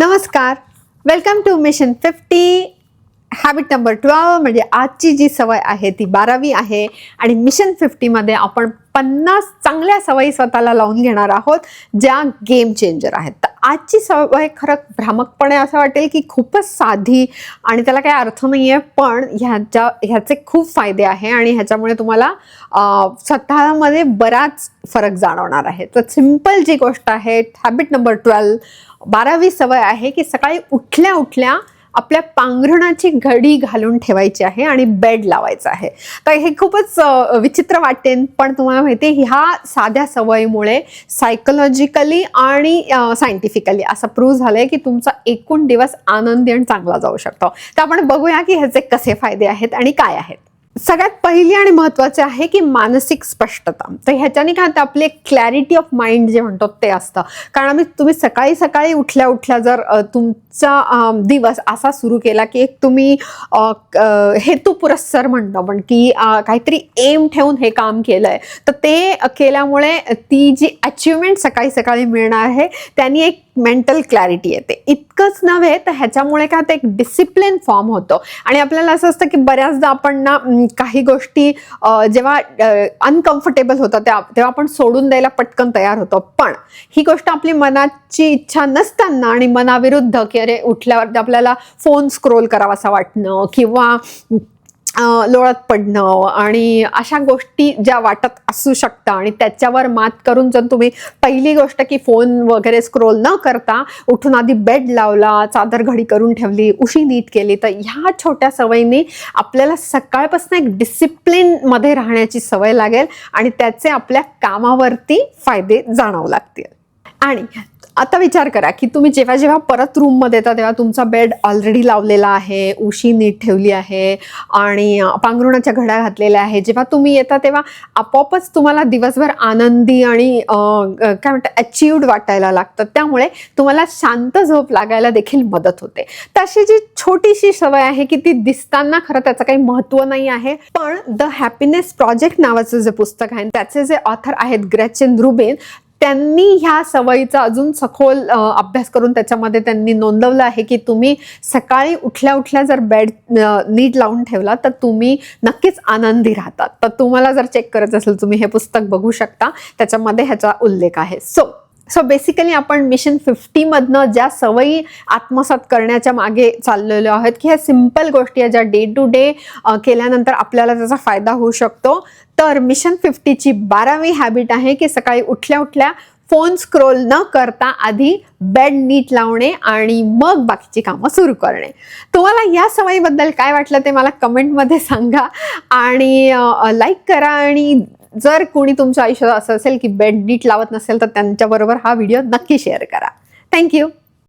नमस्कार. Welcome to mission fifty habit number twelve म्हणजे आजची जी सवय आहे ती बारावी आहे. आणि मिशन फिफ्टीमध्ये आपण पन्नास चांगल्या सवयी स्वतःला लावून घेणार आहोत ज्या गेम चेंजर आहेत. तर आजची सवय खरं भ्रामकपणे असं वाटेल की खूपच साधी आणि त्याला काही अर्थ नाही आहे पण ह्याच्या ह्याचे खूप फायदे आहे आणि ह्याच्यामुळे तुम्हाला स्वतःमध्ये बराच फरक जाणवणार आहे. तर सिंपल जी गोष्ट आहे हॅबिट नंबर ट्वेल्व बारावी सवय आहे की सकाळी उठल्या उठल्या आपल्या पांघरणाची घडी घालून ठेवायची आहे आणि बेड लावायचा आहे. तर हे खूपच विचित्र वाटेन पण तुम्हाला माहिती आहे ह्या साध्या सवयीमुळे सायकोलॉजिकली आणि सायंटिफिकली असं प्रूव्ह झालंय की तुमचा एकूण दिवस आनंदी आणि चांगला जाऊ शकतो. तर आपण बघूया की ह्याचे कसे फायदे आहेत आणि काय आहेत. सगळ्यात पहिली आणि महत्त्वाचे आहे की मानसिक स्पष्टता. तर ह्याच्याने काय होतं आपली क्लॅरिटी ऑफ माइंड जे म्हणतो ते असतं. कारण आम्ही तुम्ही सकाळी सकाळी उठल्या उठल्या जर तुमचा दिवस असा सुरू केला की एक तुम्ही हेतुपुरस्सर हेतू पुरस्सर म्हणतो पण की काहीतरी एम ठेवून हे काम केलं आहे तर ते केल्यामुळे ती जी अचिव्हमेंट सकाळी सकाळी मिळणार आहे त्यांनी एक मेंटल क्लॅरिटी येते. इतकंच नव्हे तर ह्याच्यामुळे काय होतं एक डिसिप्लिन फॉर्म होतो. आणि आपल्याला असं असतं की बऱ्याचदा आपण ना काही गोष्टी जेव्हा अनकम्फर्टेबल होतं त्या तेव्हा आपण सोडून द्यायला पटकन तयार होतो. पण ही गोष्ट आपली मनाची इच्छा नसताना आणि मनाविरुद्ध की अरे उठल्यावर आपल्याला फोन स्क्रोल करावासा वाटणं किंवा लोळत पडणं आणि अशा गोष्टी ज्या वाटत असू शकतं आणि त्याच्यावर मात करून जर तुम्ही पहिली गोष्ट की फोन वगैरे स्क्रोल न करता उठून आधी बेड लावला चादर घडी करून ठेवली उशी नीट केली तर ह्या छोट्या सवयीने आपल्याला सकाळपासून एक डिसिप्लिनमध्ये राहण्याची सवय लागेल आणि त्याचे आपल्या कामावरती फायदे जाणवू लागतील. आणि आता विचार करा की तुम्ही जेव्हा जेव्हा परत रूममध्ये येता तेव्हा तुमचा बेड ऑलरेडी लावलेला आहे उशी नीट ठेवली आहे आणि पांघरुणाच्या घड्या घातलेल्या आहे. जेव्हा तुम्ही येता तेव्हा आपोआपच तुम्हाला दिवसभर आनंदी आणि काय म्हणतात अचिव्ड वाटायला लागतं. त्यामुळे तुम्हाला शांत झोप लागायला देखील मदत होते. तर अशी जी छोटीशी सवय आहे की ती दिसताना खरं त्याचं काही महत्त्व नाही आहे पण द हॅपीनेस प्रोजेक्ट नावाचं जे पुस्तक आहे त्याचे जे ऑथर आहेत ग्रॅचिन रुबेन त्यांनी ह्या सवयीचा अजून सखोल अभ्यास करून त्याच्यामध्ये त्यांनी नोंदवलं आहे की तुम्ही सकाळी उठल्या उठल्या जर बेड नीट लावून ठेवला तर तुम्ही नक्कीच आनंदी राहतात. तर तुम्हाला जर चेक करायचं असेल तुम्ही हे पुस्तक बघू शकता. त्याच्यामध्ये ह्याचा उल्लेख आहे. सो सो बेसिकली आपण मिशन फिफ्टीमधनं ज्या सवयी आत्मसात करण्याच्या मागे चाललेलो आहोत की ह्या सिंपल गोष्टी आहेत ज्या डे टू डे केल्यानंतर आपल्याला त्याचा फायदा होऊ शकतो. तर मिशन फिफ्टीची बारावी हॅबिट आहे की सकाळी उठल्या उठल्या फोन स्क्रोल न करता आधी बेड नीट लावणे आणि मग बाकीची कामं सुरू करणे. तुम्हाला या सवयीबद्दल काय वाटलं ते मला कमेंटमध्ये सांगा. आणि लाईक करा आणि जर कोणी तुमच्या आयुष्यात असं असेल की बेड नीट लावत नसेल तर त्यांच्याबरोबर हा व्हिडिओ नक्की शेअर करा. थँक्यू